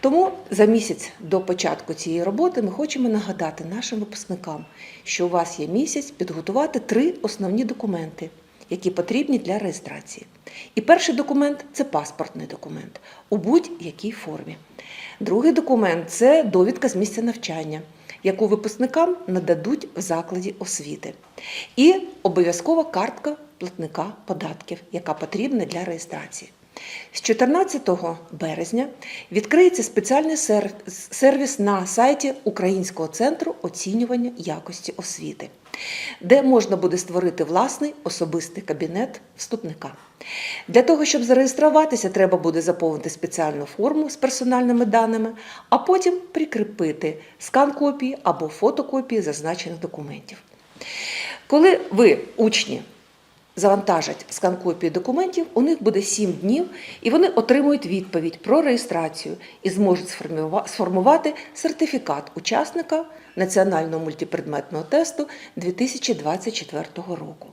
Тому за місяць до початку цієї роботи ми хочемо нагадати нашим випускникам, що у вас є місяць підготувати три основні документи, які потрібні для реєстрації. І перший документ це паспортний документ у будь-якій формі. Другий документ це довідка з місця навчання, яку випускникам нададуть в закладі освіти. І обов'язкова картка платника податків, яка потрібна для реєстрації. З 14 березня відкриється спеціальний сервіс на сайті Українського центру оцінювання якості освіти, де можна буде створити власний особистий кабінет вступника. Для того, щоб зареєструватися, треба буде заповнити спеціальну форму з персональними даними, а потім прикріпити скан копії або фотокопії зазначених документів. Коли ви, учні, завантажать скан копії документів, у них буде 7 днів, і вони отримують відповідь про реєстрацію і зможуть сформува- сформувати сертифікат учасника національного мультипредметного тесту 2024 року.